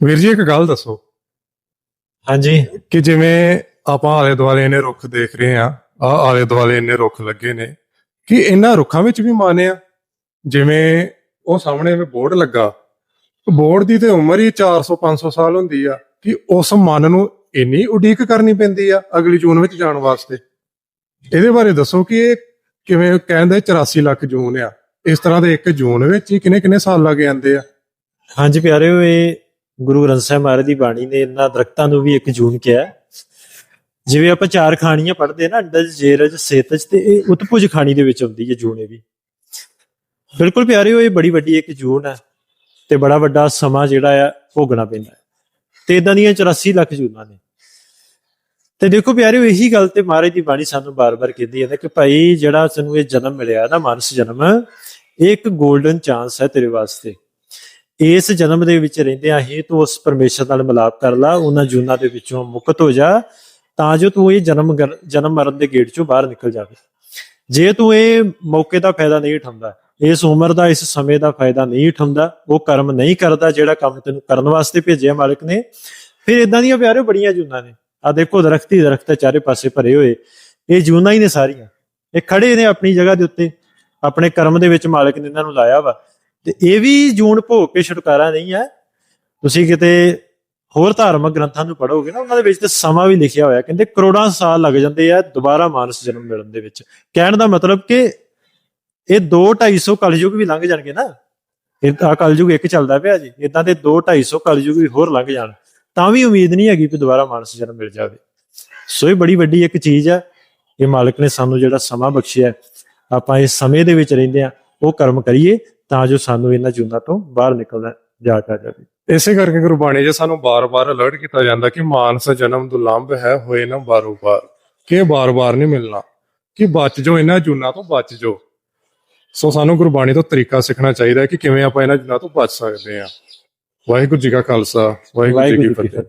ਵੀਰ ਜੀ ਇੱਕ ਗੱਲ ਦੱਸੋ। ਹਾਂਜੀ। ਕਿ ਜਿਵੇਂ ਆਪਾਂ ਆਲੇ ਦੁਆਲੇ ਇਹਨੇ ਰੁੱਖ ਦੇਖ ਰਹੇ ਆ ਆ ਆਲੇ ਦੁਆਲੇ ਇਹਨੇ ਰੁੱਖ ਲੱਗੇ ਨੇ ਕਿ ਇਹਨਾਂ ਰੁੱਖਾਂ ਵਿੱਚ ਵੀ ਮਨ ਆ? ਜਿਵੇਂ ਉਹ ਸਾਹਮਣੇ ਵੀ ਬੋਰਡ ਲੱਗਾ ਬੋਰਡ ਦੀ ਤੇ ਉਮਰ ਹੀ 400 500 ਸਾਲ ਹੁੰਦੀ ਆ ਕਿ ਉਸ ਮਨ ਨੂੰ ਇੰਨੀ ਉਡੀਕ ਕਰਨੀ ਪੈਂਦੀ ਆ ਅਗਲੀ ਜੂਨ ਵਿੱਚ ਜਾਣ ਵਾਸਤੇ। ਇਹਦੇ ਬਾਰੇ ਦੱਸੋ ਕਿ ਇਹ ਕਿਵੇਂ ਕਹਿੰਦੇ 84 ਲੱਖ ਜੂਨ ਆ? ਇਸ ਤਰ੍ਹਾਂ ਦੇ ਇੱਕ ਜੂਨ ਵਿੱਚ ਹੀ ਕਿੰਨੇ ਕਿੰਨੇ ਸਾਲ ਲੱਗ ਜਾਂਦੇ ਆ? ਹਾਂਜੀ ਪਿਆਰਿਓ ਇਹ ਗੁਰੂ ਗ੍ਰੰਥ ਸਾਹਿਬ ਮਹਾਰਾਜ ਦੀ ਬਾਣੀ ਨੇ ਇਹਨਾਂ ਦਰਖਤਾਂ ਨੂੰ ਵੀ ਇੱਕ ਜੂਨ ਕਿਹਾ ਜਿਵੇਂ ਆਪਾਂ ਚਾਰ ਖਾਣੀਆਂ ਪੜ੍ਹਦੇ ਨਾ, ਅੰਡਜ, ਜੇਰਜ, ਸੇਤਜ ਤੇ ਇਹ ਉਤਪੁਜ ਖਾਣੀ ਦੇ ਵਿੱਚ ਆਉਂਦੀ ਹੈ ਜੂਨ ਇਹ ਵੀ। ਬਿਲਕੁਲ ਪਿਆਰਿਓ, ਇਹ ਬੜੀ ਵੱਡੀ ਇੱਕ ਜੂਨ ਹੈ ਤੇ ਬੜਾ ਵੱਡਾ ਸਮਾਂ ਜਿਹੜਾ ਆ ਭੋਗਣਾ ਪੈਂਦਾ ਹੈ। ਤੇ ਇਦਾਂ ਦੀਆਂ 84 ਲੱਖ ਜੂਨਾਂ ਨੇ। ਤੇ ਦੇਖੋ ਪਿਆਰਿਓ, ਇਹੀ ਗੱਲ ਤੇ ਮਹਾਰਾਜ ਦੀ ਬਾਣੀ ਸਾਨੂੰ ਬਾਰ-ਬਾਰ ਕਹਿੰਦੀ ਹੈ ਕਿ ਭਾਈ ਜਿਹੜਾ ਸਾਨੂੰ ਇਹ ਜਨਮ ਮਿਲਿਆ ਨਾ, ਮਾਨਸ ਜਨਮ, ਇਹ ਇੱਕ 골ਡਨ ਚਾਂਸ ਹੈ ਤੇਰੇ ਵਾਸਤੇ। ਇਸ ਜਨਮ ਦੇ ਵਿੱਚ ਰਹਿੰਦਿਆਂ ਹੀ ਤੂੰ ਉਸ ਪਰਮੇਸ਼ਰ ਨਾਲ ਮਿਲਾਪ ਕਰ ਲਾ, ਉਹਨਾਂ ਜੂਨਾਂ ਦੇ ਵਿੱਚੋਂ ਮੁਕਤ ਹੋ ਜਾ, ਤਾਂ ਜੋ ਤੂੰ ਇਹ ਜਨਮ ਜਨਮ ਮਰਨ ਦੇ ਗੇਟ ਚੋਂ ਬਾਹਰ ਨਿਕਲ ਜਾਵੇ। ਜੇ ਤੂੰ ਇਹ ਮੌਕੇ ਦਾ ਫਾਇਦਾ ਨਹੀਂ ਉਠਾਉਂਦਾ, ਇਸ ਉਮਰ ਦਾ, ਇਸ ਸਮੇਂ ਦਾ ਫਾਇਦਾ ਨਹੀਂ ਉਠਾਉਂਦਾ, ਉਹ ਕਰਮ ਨਹੀਂ ਕਰਦਾ ਜਿਹੜਾ ਕੰਮ ਤੈਨੂੰ ਕਰਨ ਵਾਸਤੇ ਭੇਜਿਆ ਮਾਲਕ ਨੇ, ਫਿਰ ਇਦਾਂ ਦੀਆਂ ਪਿਆਰੇ ਬੜੀਆਂ ਜੂਨਾਂ ਨੇ। ਆ ਦੇਖੋ, ਦਰਖਤ ਹੀ ਦਰਖਤ ਚਾਰੇ ਪਾਸੇ ਭਰੇ ਹੋਏ, ਇਹ ਜੂਨਾਂ ਹੀ ਨੇ ਸਾਰੀਆਂ। ਇਹ ਖੜੇ ਨੇ ਆਪਣੀ ਜਗ੍ਹਾ ਦੇ ਉੱਤੇ, ਆਪਣੇ ਕਰਮ ਦੇ ਵਿੱਚ ਮਾਲਕ ਨੇ ਇਹਨਾਂ ਨੂੰ ਲਾਇਆ ਵਾ। ਤੇ ਇਹ ਵੀ ਜੂਨ ਭੋਗ ਕੇ ਛੁਟਕਾਰਾ ਨਹੀਂ ਹੈ। ਤੁਸੀਂ ਕਿਤੇ ਹੋਰ ਧਾਰਮਿਕ ਗ੍ਰੰਥਾਂ ਨੂੰ ਪੜੋਗੇ ਨਾ, ਉਹਨਾਂ ਦੇ ਵਿੱਚ ਤੇ ਸਮਾਂ ਵੀ ਲਿਖਿਆ ਹੋਇਆ ਕਹਿੰਦੇ ਕਰੋੜਾਂ ਸਾਲ ਲੱਗ ਜਾਂਦੇ ਆ ਦੁਬਾਰਾ ਮਾਨਸ ਜਨਮ ਮਿਲਣ ਦੇ ਵਿੱਚ। ਕਹਿਣ ਦਾ ਮਤਲਬ ਕਿ ਇਹ 2 250 ਕਲਯੁਗ ਵੀ ਲੰਘ ਜਾਣਗੇ ਨਾ। ਇਹ ਆ ਕਲਯੁਗ ਇੱਕ ਚੱਲਦਾ ਪਿਆ ਜੀ। ਇਦਾਂ ਦੇ 2 250 ਕਲਯੁਗ ਵੀ ਹੋਰ ਲੰਘ ਜਾਣ। ਤਾਂ ਵੀ ਉਮੀਦ ਨਹੀਂ ਹੈਗੀ ਕਿ ਦੁਬਾਰਾ ਮਾਨਸ ਜਨਮ ਮਿਲ ਜਾਵੇ। ਸੋ ਇਹ ਬੜੀ ਵੱਡੀ ਇੱਕ ਚੀਜ਼ ਹੈ। ਇਹ ਮਾਲਕ ਨੇ ਸਾਨੂੰ ਜਿਹੜਾ ਸਮਾਂ ਬਖਸ਼ਿਆ ਆਪਾਂ ਇਸ ਸਮੇਂ ਦੇ ਵਿੱਚ ਰਹਿੰਦੇ ਆ ਉਹ ਕਰਮ ਕਰੀਏ। ਤਾਂ ਜੋ ਸਾਨੂੰ ਇਹਨਾਂ ਜੂਨਾਂ ਤੋਂ ਬਾਹਰ ਨਿਕਲਣਾ ਜਾ ਕਰ ਜਾਵੇ। ਇਸੇ ਕਰਕੇ ਗੁਰਬਾਣੀ 'ਚ ਸਾਨੂੰ ਬਾਰ-ਬਾਰ ਅਲਰਟ ਕੀਤਾ ਜਾਂਦਾ ਕਿ ਮਾਨਸ ਜਨਮ ਦੁਲੰਭ ਹੈ ਹੋਏ ਨਾ ਬਾਰੋ-ਬਾਰ। ਕਿ ਬਾਰ-ਬਾਰ ਨਹੀਂ ਮਿਲਣਾ ਕਿ ਬਚ ਜਾਓ ਇਹਨਾਂ ਜੂਨਾਂ ਤੋਂ ਬਚ ਜਾਓ। ਸੋ ਸਾਨੂੰ ਗੁਰਬਾਣੀ ਤੋਂ ਤਰੀਕਾ ਸਿੱਖਣਾ ਚਾਹੀਦਾ ਹੈ ਕਿ ਕਿਵੇਂ ਆਪਾਂ ਇਹਨਾਂ ਜੂਨਾਂ ਤੋਂ ਬਚ ਸਕਦੇ ਹਾਂ। ਵਾਹਿਗੁਰੂ ਜੀ ਕਾ ਖਾਲਸਾ ਵਾਹਿਗੁਰੂ ਜੀ ਕੀ ਫਤਿਹ।